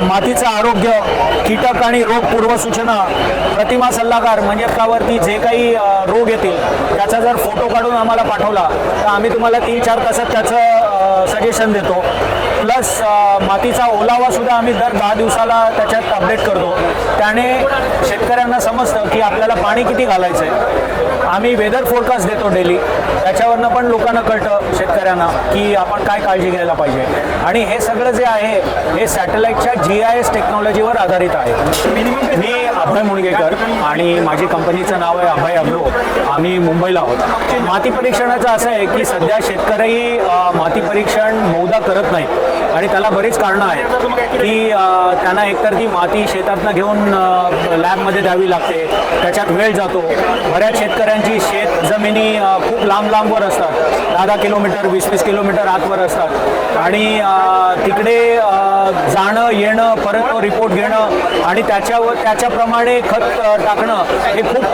मातीचं आरोग्य कीटक आणि रोग पूर्वसूचना प्रतिमा सल्लागार म्हणजे त्यावरती जे काही रोग येतील त्याचा जर फोटो काढून आम्हाला पाठवला तर आम्ही तुम्हाला तीन चार तासात त्याचं सजेशन देतो. प्लस मातीचा ओलावा सुद्धा आम्ही दर दहा दिवसाला त्याच्यात अपडेट करतो. त्याने शेतकऱ्यांना समजतं की आपल्याला पाणी किती घालायचं आहे आम्ही वेदर फोरकास्ट देतो डेली त्याच्यावरनं पण लोकांना कळतं शेतकऱ्यांना की आपण काय काळजी घ्यायला पाहिजे. आणि हे सगळं जे आहे हे सॅटेलाईटच्या जी आय एस टेक्नॉलॉजीवर आधारित आहे. मी अभय मुणगेकर आणि माझी कंपनीचं नाव आहे अभय अग्रो आम्ही मुंबईला आहोत. माती परीक्षणाचं असं आहे की सध्या शेतकरी माती परीक्षण बहुधा करत नाही आणि त्याला बरीच कारणं आहेत. की त्यांना एकतर ती माती शेतातनं घेऊन लॅबमध्ये द्यावी लागते. त्याच्यात वेळ जातो. बऱ्याच शेतकऱ्यांची शेत जमिनी खूप लांब लांबवर असतात. दहा दहा किलोमीटर वीस वीस किलोमीटर आतवर असतात. आणि तिकडे जाणं येणं परत तो रिपोर्ट घेणं आणि त्याच्यावर त्याच्याप्रमाणे खत टाकणं हे खूप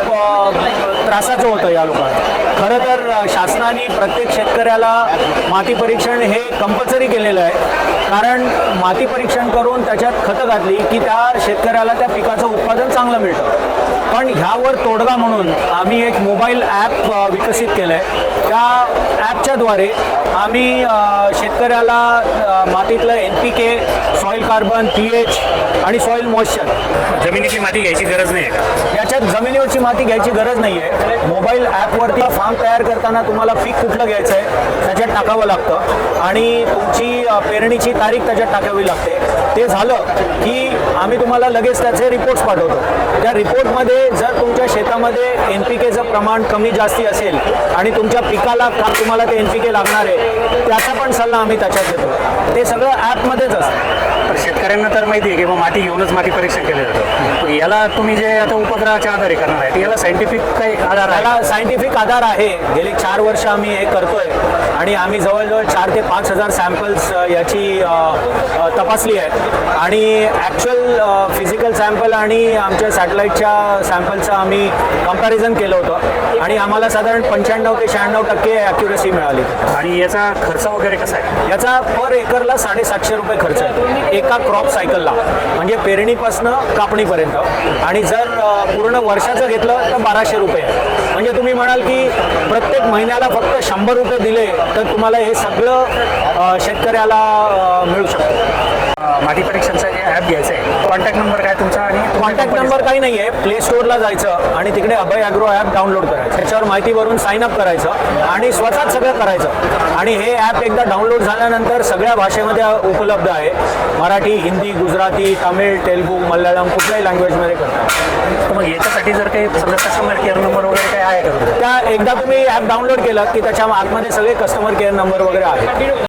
त्रासाचं होतं या लोकांना. खरं तर शासनाने प्रत्येक शेतकऱ्याला माती परीक्षण हे कंपल्सरी केलेलं आहे. कारण माती परीक्षण करून त्याच्यात खतं घातली की त्या शेतकऱ्याला त्या पिकाचं उत्पादन चांगलं मिळतं. पण ह्यावर तोडगा म्हणून आम्ही एक मोबाईल ॲप विकसित केलं आहे त्या ॲपच्याद्वारे आम्ही शेतकऱ्याला मातीतलं N P K soil carbon P H आणि सॉईल मॉइश्चर जमिनीची माती घ्यायची गरज नाही आहे याच्यात जमिनीवरची माती घ्यायची गरज नाही आहे मोबाईल ॲपवरती फार्म तयार करताना तुम्हाला पीक कुठलं घ्यायचं आहे त्याच्यात टाकावं लागतं. आणि तुमची पेरणीची तारीख त्याच्यात टाकावी लागते. ते झालं की आम्ही तुम्हाला लगेच त्याचे रिपोर्ट्स पाठवतो. त्या रिपोर्टमध्ये जर तुमच्या शेतामध्ये एन पी केचं प्रमाण कमी जास्ती असेल आणि तुमच्या पिकाला तुम्हाला ते एन पी के लागणार आहे त्याचा पण सल्ला आम्ही त्याच्यात देतो ते सगळं ॲपमध्येच असतं. शेतकऱ्यांना तर माहिती आहे की बाबा माती घेऊनच माती परीक्षण केलं जातं. याला तुम्ही जे आता उपग्रहाच्या आधारे करणार आहे याला सायंटिफिक काही आधार आहे? सायंटिफिक आधार आहे. गेली चार वर्ष आम्ही हे करतोय आणि आम्ही जवळजवळ चार ते पाच हजार सॅम्पल्स याची तपासली आहेत. आणि ॲक्च्युअल फिजिकल सॅम्पल आणि आमच्या सॅटेलाईटच्या सॅम्पलचं आम्ही कंपॅरिझन केलं होतं. आणि आम्हाला साधारण पंच्याण्णव ते शहाण्णव टक्के ॲक्युरेसी मिळाली. आणि याचा खर्च वगैरे कसा आहे? याचा पर एकरला साडेसातशे रुपये खर्च आहे. एका क्रॉप सायकलला म्हणजे पेरणीपासनं कापणीपर्यंत. आणि जर पूर्ण वर्षाचं घेतलं तर बाराशे रुपये. म्हणजे तुम्ही म्हणाल की प्रत्येक महिन्याला फक्त शंभर रुपये दिले तर तुम्हाला हे सगळं शेतकऱ्याला मिळू शकतं. माती परीक्षणचा ॲप घ्यायचं आहे. कॉन्टॅक्ट नंबर काय तुमचा आणि कॉन्टॅक्ट? नंबर काही नाही आहे प्ले स्टोअरला जायचं आणि तिकडे अभय ॲग्रो ॲप डाउनलोड करायचं. त्याच्यावर माहिती भरून साईन अप करायचं आणि स्वतःच सगळं करायचं. आणि हे ॲप एकदा डाउनलोड झाल्यानंतर सगळ्या भाषेमध्ये उपलब्ध आहे. मराठी हिंदी गुजराती तामिळ तेलुगू मल्याळम कुठल्याही लँग्वेजमध्ये करता तर मग याच्यासाठी जर काही समजा कस्टमर केअर नंबर वगैरे काय आहे? त्या एकदा तुम्ही ॲप डाउनलोड केलं की त्याच्या आतमध्ये सगळे कस्टमर केअर नंबर वगैरे आहेत.